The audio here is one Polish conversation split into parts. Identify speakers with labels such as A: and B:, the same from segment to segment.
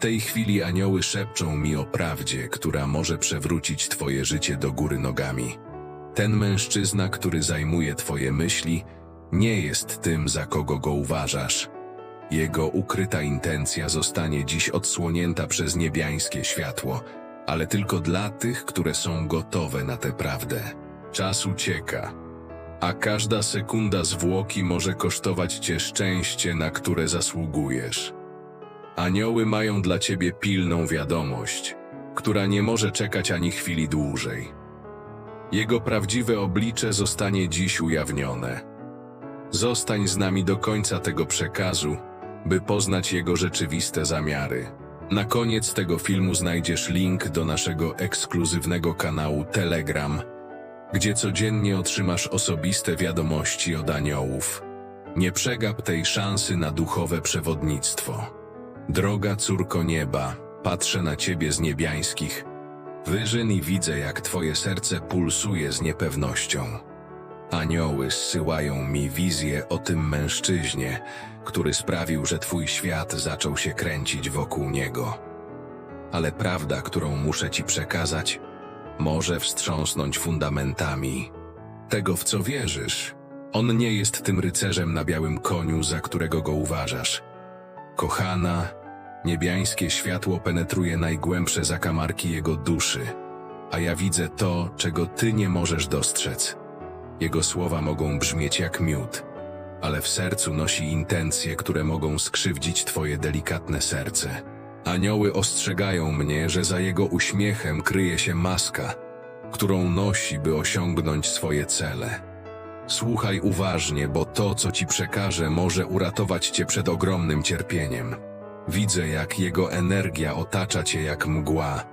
A: tej chwili anioły szepczą mi o prawdzie, która może przewrócić twoje życie do góry nogami. Ten mężczyzna, który zajmuje twoje myśli, nie jest tym, za kogo go uważasz. Jego ukryta intencja zostanie dziś odsłonięta przez niebiańskie światło, ale tylko dla tych, które są gotowe na tę prawdę. Czas ucieka, a każda sekunda zwłoki może kosztować cię szczęście, na które zasługujesz. Anioły mają dla ciebie pilną wiadomość, która nie może czekać ani chwili dłużej. Jego prawdziwe oblicze zostanie dziś ujawnione. Zostań z nami do końca tego przekazu, by poznać jego rzeczywiste zamiary. Na koniec tego filmu znajdziesz link do naszego ekskluzywnego kanału Telegram, gdzie codziennie otrzymasz osobiste wiadomości od aniołów. Nie przegap tej szansy na duchowe przewodnictwo. Droga córko nieba, patrzę na ciebie z niebiańskich wyżyn i widzę, jak twoje serce pulsuje z niepewnością. Anioły zsyłają mi wizję o tym mężczyźnie, który sprawił, że twój świat zaczął się kręcić wokół niego. Ale prawda, którą muszę ci przekazać, może wstrząsnąć fundamentami tego, w co wierzysz. On nie jest tym rycerzem na białym koniu, za którego go uważasz. Kochana, niebiańskie światło penetruje najgłębsze zakamarki jego duszy, a ja widzę to, czego ty nie możesz dostrzec. Jego słowa mogą brzmieć jak miód, ale w sercu nosi intencje, które mogą skrzywdzić twoje delikatne serce. Anioły ostrzegają mnie, że za jego uśmiechem kryje się maska, którą nosi, by osiągnąć swoje cele. Słuchaj uważnie, bo to, co ci przekażę, może uratować cię przed ogromnym cierpieniem. Widzę, jak jego energia otacza cię jak mgła,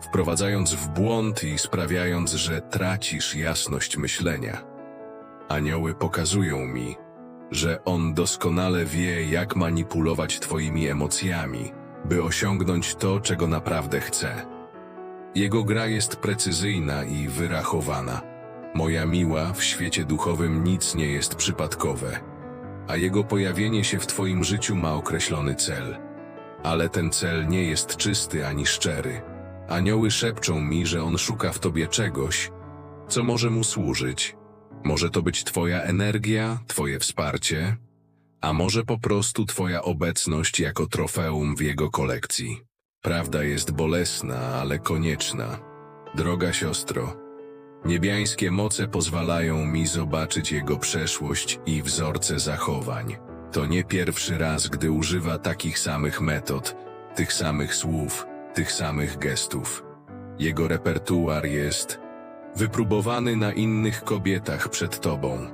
A: wprowadzając w błąd i sprawiając, że tracisz jasność myślenia. Anioły pokazują mi, że on doskonale wie, jak manipulować twoimi emocjami, by osiągnąć to, czego naprawdę chce. Jego gra jest precyzyjna i wyrachowana. Moja miła, w świecie duchowym nic nie jest przypadkowe, a jego pojawienie się w twoim życiu ma określony cel. Ale ten cel nie jest czysty ani szczery. Anioły szepczą mi, że on szuka w tobie czegoś, co może mu służyć. Może to być twoja energia, twoje wsparcie, a może po prostu twoja obecność jako trofeum w jego kolekcji. Prawda jest bolesna, ale konieczna. Droga siostro, niebiańskie moce pozwalają mi zobaczyć jego przeszłość i wzorce zachowań. To nie pierwszy raz, gdy używa takich samych metod, tych samych słów, tych samych gestów. Jego repertuar jest wypróbowany na innych kobietach przed tobą.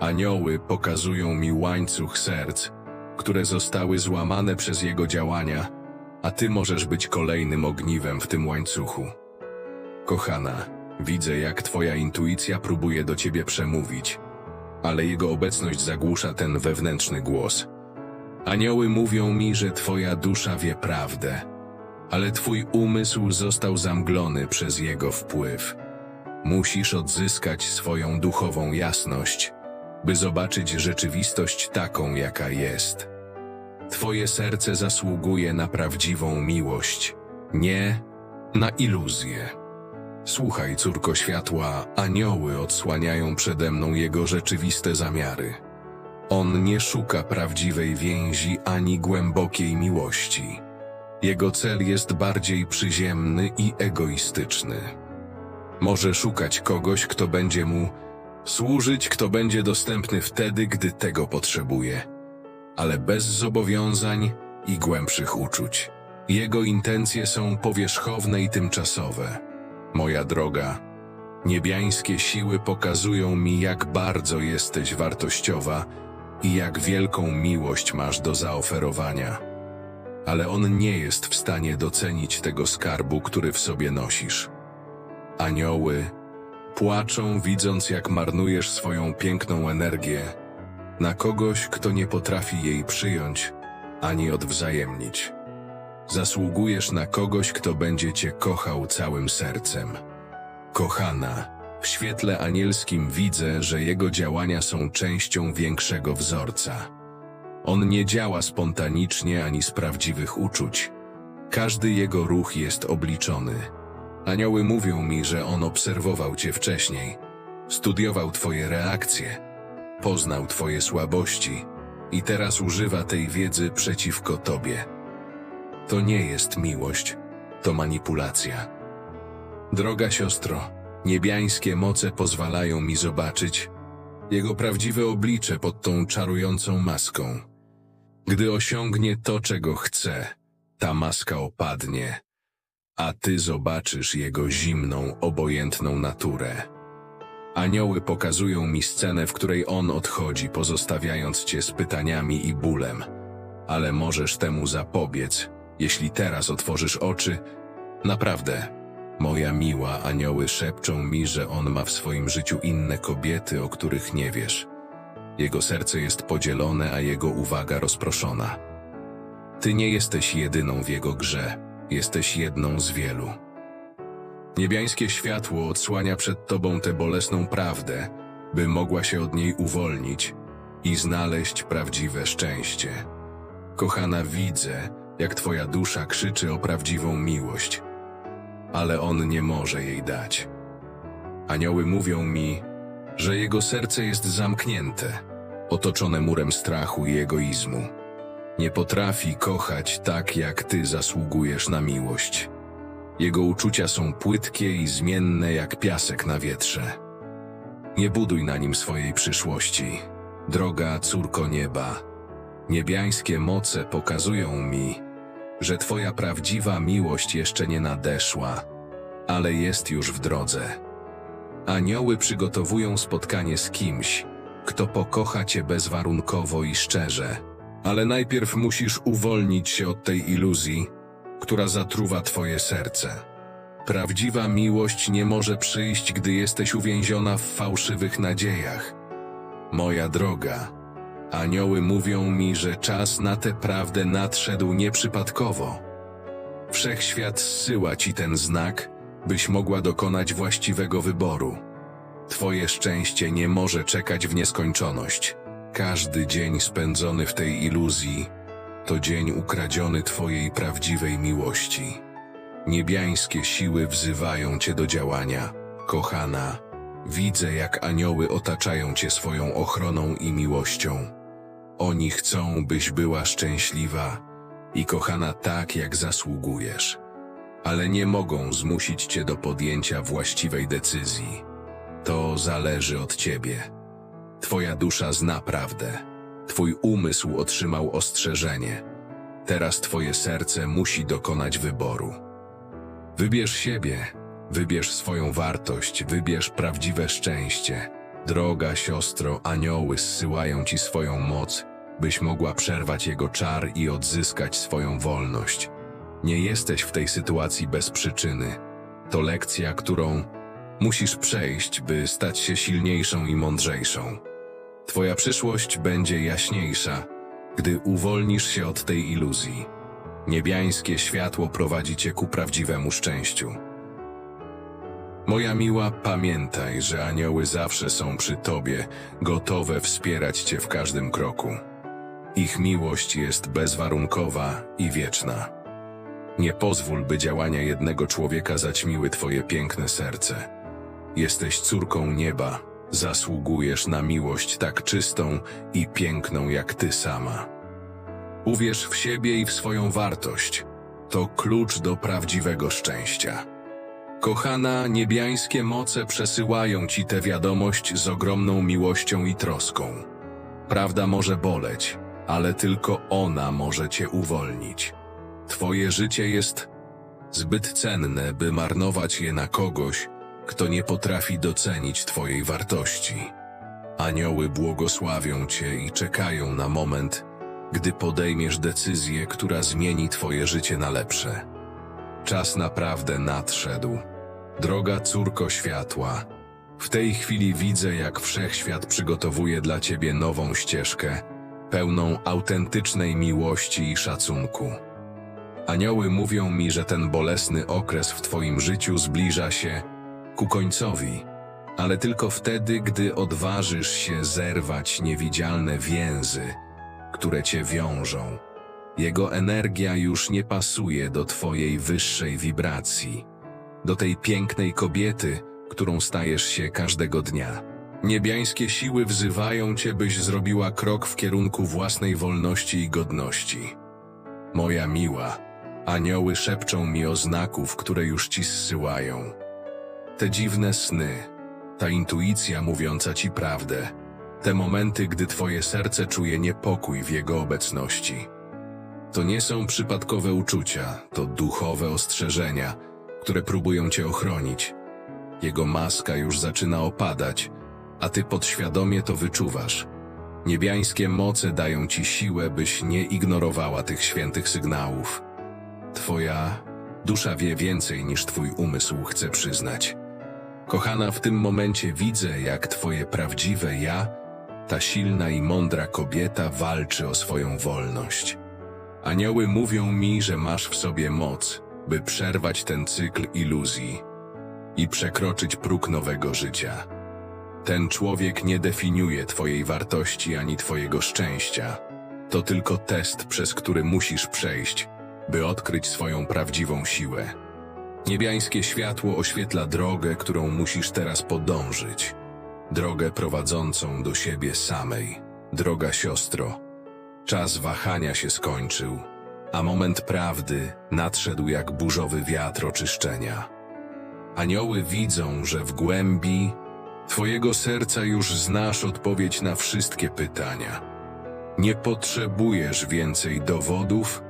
A: Anioły pokazują mi łańcuch serc, które zostały złamane przez jego działania, a ty możesz być kolejnym ogniwem w tym łańcuchu. Kochana, widzę jak twoja intuicja próbuje do ciebie przemówić, ale jego obecność zagłusza ten wewnętrzny głos. Anioły mówią mi, że twoja dusza wie prawdę, ale twój umysł został zamglony przez jego wpływ. Musisz odzyskać swoją duchową jasność, by zobaczyć rzeczywistość taką, jaka jest. Twoje serce zasługuje na prawdziwą miłość, nie na iluzję. Słuchaj, córko światła, anioły odsłaniają przede mną jego rzeczywiste zamiary. On nie szuka prawdziwej więzi ani głębokiej miłości. Jego cel jest bardziej przyziemny i egoistyczny. Może szukać kogoś, kto będzie mu służyć, kto będzie dostępny wtedy, gdy tego potrzebuje, ale bez zobowiązań i głębszych uczuć. Jego intencje są powierzchowne i tymczasowe. Moja droga, niebiańskie siły pokazują mi, jak bardzo jesteś wartościowa i jak wielką miłość masz do zaoferowania. Ale on nie jest w stanie docenić tego skarbu, który w sobie nosisz. Anioły płaczą, widząc, jak marnujesz swoją piękną energię na kogoś, kto nie potrafi jej przyjąć ani odwzajemnić. Zasługujesz na kogoś, kto będzie cię kochał całym sercem. Kochana, w świetle anielskim widzę, że jego działania są częścią większego wzorca. On nie działa spontanicznie ani z prawdziwych uczuć. Każdy jego ruch jest obliczony. Anioły mówią mi, że on obserwował cię wcześniej, studiował twoje reakcje, poznał twoje słabości i teraz używa tej wiedzy przeciwko tobie. To nie jest miłość, to manipulacja. Droga siostro, niebiańskie moce pozwalają mi zobaczyć jego prawdziwe oblicze pod tą czarującą maską. Gdy osiągnie to, czego chce, ta maska opadnie, a ty zobaczysz jego zimną, obojętną naturę. Anioły pokazują mi scenę, w której on odchodzi, pozostawiając cię z pytaniami i bólem. Ale możesz temu zapobiec, jeśli teraz otworzysz oczy. Naprawdę, moja miła, anioły szepczą mi, że on ma w swoim życiu inne kobiety, o których nie wiesz. Jego serce jest podzielone, a jego uwaga rozproszona. Ty nie jesteś jedyną w jego grze, jesteś jedną z wielu. Niebiańskie światło odsłania przed tobą tę bolesną prawdę, by mogła się od niej uwolnić i znaleźć prawdziwe szczęście. Kochana, widzę, jak twoja dusza krzyczy o prawdziwą miłość, ale on nie może jej dać. Anioły mówią mi, że jego serce jest zamknięte, otoczone murem strachu i egoizmu. Nie potrafi kochać tak, jak ty zasługujesz na miłość. Jego uczucia są płytkie i zmienne jak piasek na wietrze. Nie buduj na nim swojej przyszłości, droga córko nieba. Niebiańskie moce pokazują mi, że twoja prawdziwa miłość jeszcze nie nadeszła, ale jest już w drodze. Anioły przygotowują spotkanie z kimś, kto pokocha cię bezwarunkowo i szczerze. Ale najpierw musisz uwolnić się od tej iluzji, która zatruwa twoje serce. Prawdziwa miłość nie może przyjść, gdy jesteś uwięziona w fałszywych nadziejach. Moja droga, anioły mówią mi, że czas na tę prawdę nadszedł nieprzypadkowo. Wszechświat zsyła ci ten znak, byś mogła dokonać właściwego wyboru. Twoje szczęście nie może czekać w nieskończoność. Każdy dzień spędzony w tej iluzji to dzień ukradziony Twojej prawdziwej miłości. Niebiańskie siły wzywają Cię do działania. Kochana, widzę jak anioły otaczają Cię swoją ochroną i miłością. Oni chcą, byś była szczęśliwa i kochana tak, jak zasługujesz. Ale nie mogą zmusić Cię do podjęcia właściwej decyzji. To zależy od Ciebie. Twoja dusza zna prawdę. Twój umysł otrzymał ostrzeżenie. Teraz Twoje serce musi dokonać wyboru. Wybierz siebie, wybierz swoją wartość, wybierz prawdziwe szczęście. Droga siostro, anioły zsyłają Ci swoją moc, byś mogła przerwać jego czar i odzyskać swoją wolność. Nie jesteś w tej sytuacji bez przyczyny. To lekcja, którą musisz przejść, by stać się silniejszą i mądrzejszą. Twoja przyszłość będzie jaśniejsza, gdy uwolnisz się od tej iluzji. Niebiańskie światło prowadzi cię ku prawdziwemu szczęściu. Moja miła, pamiętaj, że anioły zawsze są przy tobie, gotowe wspierać cię w każdym kroku. Ich miłość jest bezwarunkowa i wieczna. Nie pozwól, by działania jednego człowieka zaćmiły twoje piękne serce. Jesteś córką nieba, zasługujesz na miłość tak czystą i piękną jak ty sama. Uwierz w siebie i w swoją wartość. To klucz do prawdziwego szczęścia. Kochana, niebiańskie moce przesyłają ci tę wiadomość z ogromną miłością i troską. Prawda może boleć, ale tylko ona może cię uwolnić. Twoje życie jest zbyt cenne, by marnować je na kogoś, kto nie potrafi docenić Twojej wartości. Anioły błogosławią Cię i czekają na moment, gdy podejmiesz decyzję, która zmieni Twoje życie na lepsze. Czas naprawdę nadszedł. Droga córko światła, w tej chwili widzę, jak wszechświat przygotowuje dla Ciebie nową ścieżkę, pełną autentycznej miłości i szacunku. Anioły mówią mi, że ten bolesny okres w Twoim życiu zbliża się ku końcowi, ale tylko wtedy, gdy odważysz się zerwać niewidzialne więzy, które cię wiążą. Jego energia już nie pasuje do twojej wyższej wibracji, do tej pięknej kobiety, którą stajesz się każdego dnia. Niebiańskie siły wzywają cię, byś zrobiła krok w kierunku własnej wolności i godności. Moja miła, anioły szepczą mi o znaków, które już ci zsyłają. Te dziwne sny, ta intuicja mówiąca ci prawdę, te momenty, gdy twoje serce czuje niepokój w jego obecności. To nie są przypadkowe uczucia, to duchowe ostrzeżenia, które próbują cię ochronić. Jego maska już zaczyna opadać, a ty podświadomie to wyczuwasz. Niebiańskie moce dają ci siłę, byś nie ignorowała tych świętych sygnałów. Twoja dusza wie więcej niż twój umysł chce przyznać. Kochana, w tym momencie widzę, jak twoje prawdziwe ja, ta silna i mądra kobieta, walczy o swoją wolność. Anioły mówią mi, że masz w sobie moc, by przerwać ten cykl iluzji i przekroczyć próg nowego życia. Ten człowiek nie definiuje Twojej wartości ani Twojego szczęścia. To tylko test, przez który musisz przejść, by odkryć swoją prawdziwą siłę. Niebiańskie światło oświetla drogę, którą musisz teraz podążyć. Drogę prowadzącą do siebie samej. Droga siostro. Czas wahania się skończył, a moment prawdy nadszedł jak burzowy wiatr oczyszczenia. Anioły widzą, że w głębi Twojego serca już znasz odpowiedź na wszystkie pytania. Nie potrzebujesz więcej dowodów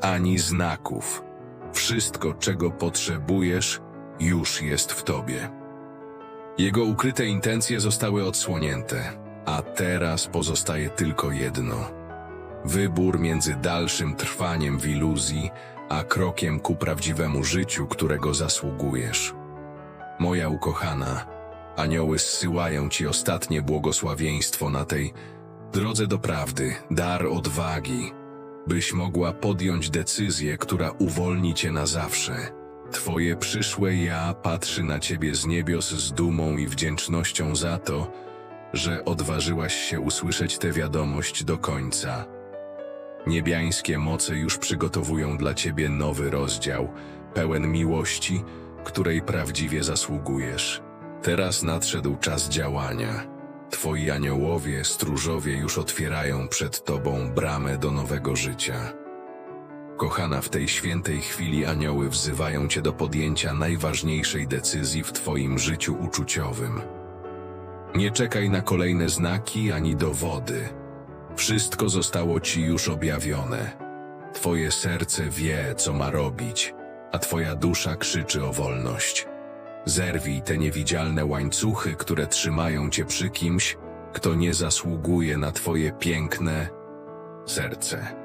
A: ani znaków. Wszystko, czego potrzebujesz, już jest w Tobie. Jego ukryte intencje zostały odsłonięte, a teraz pozostaje tylko jedno. Wybór między dalszym trwaniem w iluzji, a krokiem ku prawdziwemu życiu, którego zasługujesz. Moja ukochana, anioły zsyłają Ci ostatnie błogosławieństwo na tej drodze do prawdy, dar odwagi, byś mogła podjąć decyzję, która uwolni Cię na zawsze. Twoje przyszłe ja patrzy na Ciebie z niebios z dumą i wdzięcznością za to, że odważyłaś się usłyszeć tę wiadomość do końca. Niebiańskie moce już przygotowują dla Ciebie nowy rozdział, pełen miłości, której prawdziwie zasługujesz. Teraz nadszedł czas działania. Twoi aniołowie, stróżowie już otwierają przed Tobą bramę do nowego życia. Kochana, w tej świętej chwili anioły wzywają Cię do podjęcia najważniejszej decyzji w Twoim życiu uczuciowym. Nie czekaj na kolejne znaki ani dowody. Wszystko zostało Ci już objawione. Twoje serce wie, co ma robić, a Twoja dusza krzyczy o wolność. Zerwij te niewidzialne łańcuchy, które trzymają Cię przy kimś, kto nie zasługuje na Twoje piękne serce.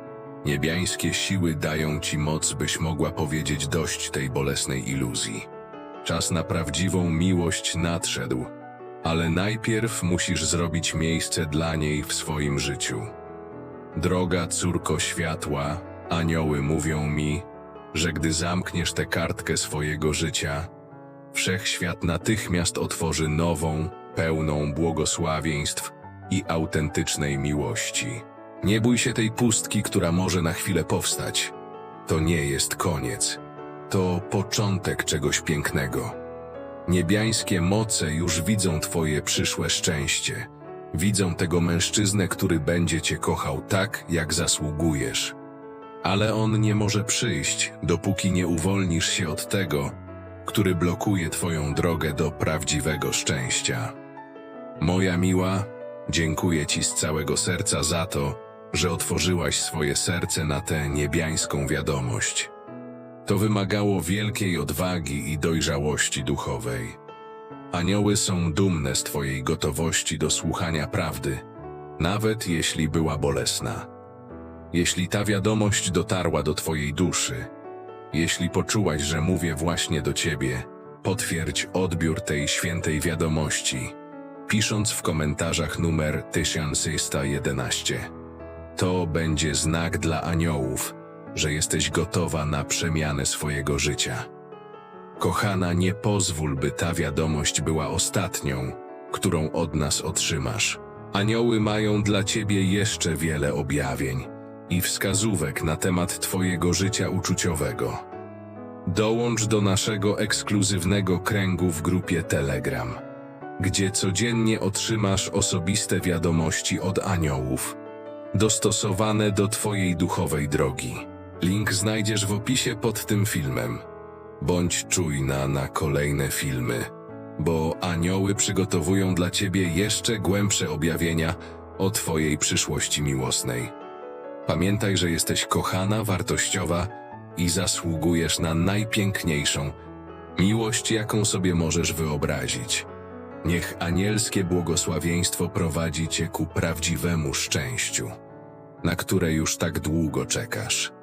A: Niebiańskie siły dają Ci moc, byś mogła powiedzieć dość tej bolesnej iluzji. Czas na prawdziwą miłość nadszedł, ale najpierw musisz zrobić miejsce dla niej w swoim życiu. Droga córko światła, anioły mówią mi, że gdy zamkniesz tę kartkę swojego życia, wszechświat natychmiast otworzy nową, pełną błogosławieństw i autentycznej miłości. Nie bój się tej pustki, która może na chwilę powstać. To nie jest koniec. To początek czegoś pięknego. Niebiańskie moce już widzą Twoje przyszłe szczęście. Widzą tego mężczyznę, który będzie Cię kochał tak, jak zasługujesz. Ale on nie może przyjść, dopóki nie uwolnisz się od tego, który blokuje Twoją drogę do prawdziwego szczęścia. Moja miła, dziękuję Ci z całego serca za to, że otworzyłaś swoje serce na tę niebiańską wiadomość. To wymagało wielkiej odwagi i dojrzałości duchowej. Anioły są dumne z Twojej gotowości do słuchania prawdy, nawet jeśli była bolesna. Jeśli ta wiadomość dotarła do Twojej duszy, jeśli poczułaś, że mówię właśnie do Ciebie, potwierdź odbiór tej świętej wiadomości, pisząc w komentarzach numer 1611. To będzie znak dla aniołów, że jesteś gotowa na przemianę swojego życia. Kochana, nie pozwól, by ta wiadomość była ostatnią, którą od nas otrzymasz. Anioły mają dla ciebie jeszcze wiele objawień, i wskazówek na temat Twojego życia uczuciowego. Dołącz do naszego ekskluzywnego kręgu w grupie Telegram, gdzie codziennie otrzymasz osobiste wiadomości od aniołów, dostosowane do Twojej duchowej drogi. Link znajdziesz w opisie pod tym filmem. Bądź czujna na kolejne filmy, bo anioły przygotowują dla Ciebie jeszcze głębsze objawienia o Twojej przyszłości miłosnej. Pamiętaj, że jesteś kochana, wartościowa i zasługujesz na najpiękniejszą miłość, jaką sobie możesz wyobrazić. Niech anielskie błogosławieństwo prowadzi Cię ku prawdziwemu szczęściu, na które już tak długo czekasz.